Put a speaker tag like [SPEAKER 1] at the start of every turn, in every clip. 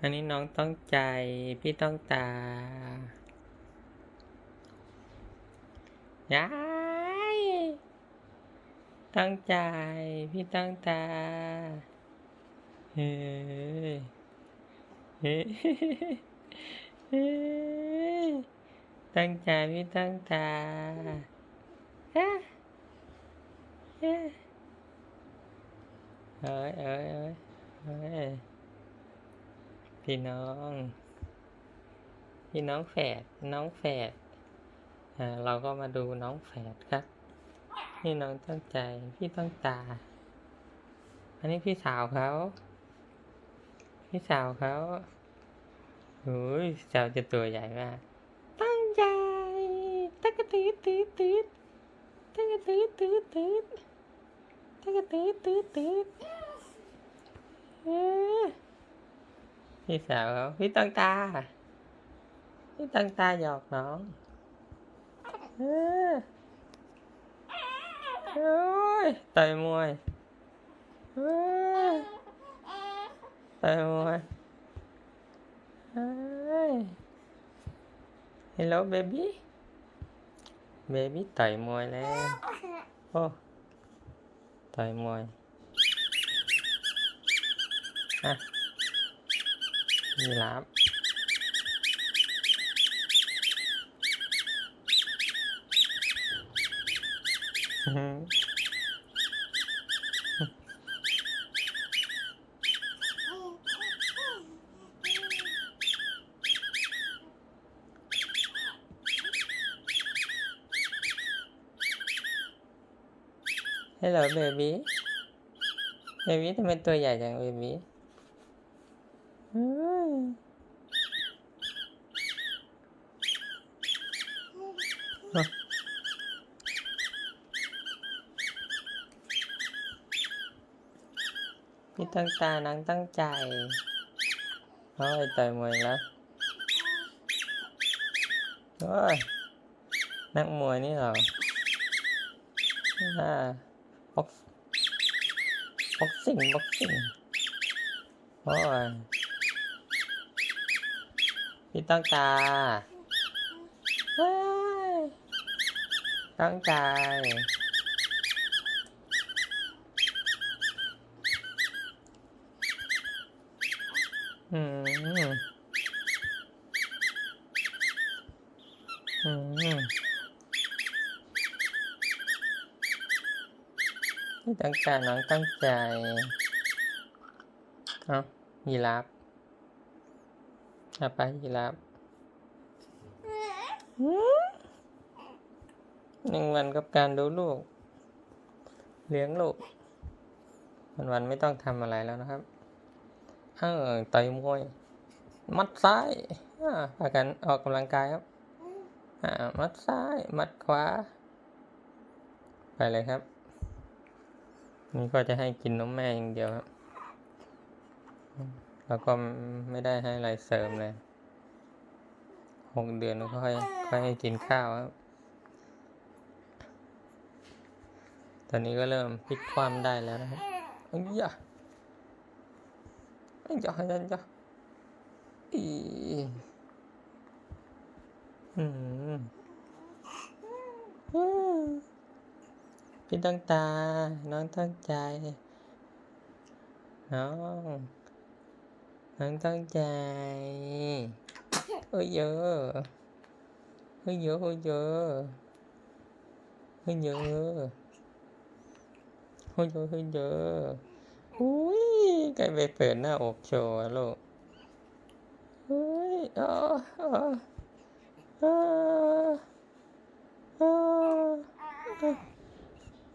[SPEAKER 1] อันนี้น้องต้องใจพี่ต้องตายายตั้งใจพี่ตั้งตาเฮ้ยเฮ้ยเฮ้ยตั้งใจพี่ตั้งตาฮะเฮ้ยเอ้ยเอ้ยเอ้ยเอ้ย พี่น้อง พี่น้องแฝดน้องแฝดอ่าเราก็มาดูน้องแฝดครับ นี่น้องตั้งใจพี่ตั้งตา อันนี้พี่สาวเขาพี่สาวเขาโอ้ยสาวจะตัวใหญ่มากตั้งใจตักกะตืดตืดตืดตักกะตืดตืดตืดตักกะตืดตืดตืดเออ กน้องเออโอ้ยต่อยมวยเออต่อยมวยเฮ้ย Hello baby baby ต่อยมวยแล้วโอ้ต่อ ยมวยอะยีราฟอืม Hello baby baby ทำไมตัวใหญ่จัง baby อืม อะพี่ตั้งตานางตั้งใจโอ้ยต่อยมวยแล้วโอ้ยนักมวยนี่เหรออ่าบ็อกบ็อกซิ่งบ็อกซิ่งโอ้ย พี่ตั้งตาเฮ้ยตั้งใจ อืม อืมตั้งใจน้องตั้งใจ เอ้ายีราฟ อาไปยีราฟหืมหนึ่งวันกับการดูลูก เลี้ยงลูก วันวันๆไม่ต้องทำอะไรแล้วนะครับ เออต่อยมวย มัดซ้ายอ่าพากันออกกำลังกายครับ อ่า มัดซ้าย มัดขวา ไปเลยครับ นี่ก็จะให้กินนมแม่อย่างเดียวครับ แล้วก็ไม่ได้ให้อะไรเสริมเลยหกเดือนก็ค่อยค่อยให้กินข้าวครับ ตอนนี้ก็เริ่มพลิกความได้แล้วนะครับอ้ยะ anh cho anh cho ý ừ. พี่ตั้งตา น้องตั้งใจ น้อง น้องตั้งใจเอ้ยเยอะเฮ้ยเยอะเฮ้ยเยอะเฮ้ยเยอะเฮ้ยเยอะเฮ้ยเยอะอุ้ยใกล้ไปเปิดหน้าอกโชว์อะลูกเฮ้ยอ๋ออ๋ออ๋ออ๋อ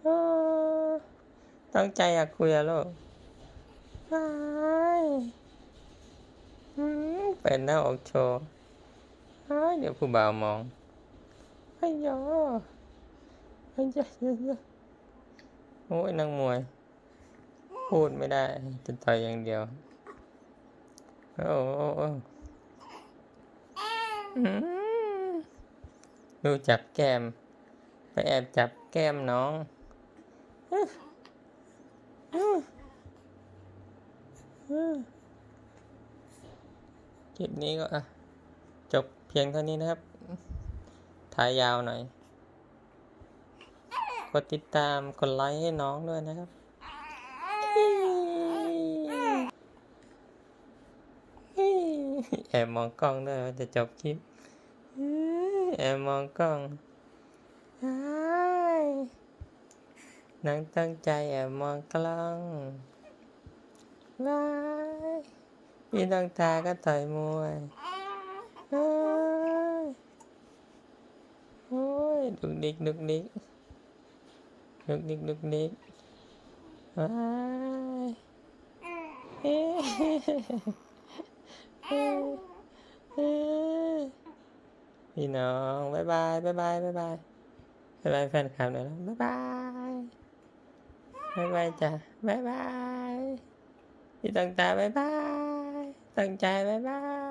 [SPEAKER 1] อ๋อตั้งใจอยากคุยอะลูกไป มเปิดหน้าอกโชว์เฮ้เดี๋ยวผู้บ่าวมองไอ้ยอไอ้ยะยะยะโอ้ยนางมวย พูดไม่ได้จะต่อยอย่างเดียว โอ้โอ้โอ้อืมดูจับแก้ม ไปแอบจับแก้มน้องอืออือ ลิปนี้ก็อะจบเพียงเท่านี้นะครับถ่ายยาวหน่อย กดติดตาม กดไลค์ให้น้องด้วยนะครับ แอบมองกล้องด้วยจะจบคลิป แอบมองกล้องอ้ายนางตั้งใจแอบมองกล้องว้า พี่ตังตาก็ต่อยมวยโอ้ยดุกดิกดุกดิกดุกดิกดุกดิกว้ายเฮ้พี่น้องบ๊ายบายบ๊ายบายบ๊ายบายบ๊ายบายแฟนคลับหน่อยนะบ๊ายบายบ๊ายบายจ้ะบ๊ายบายพี่ตังตาบ๊ายบาย ตั้งใจ บ๊ายบาย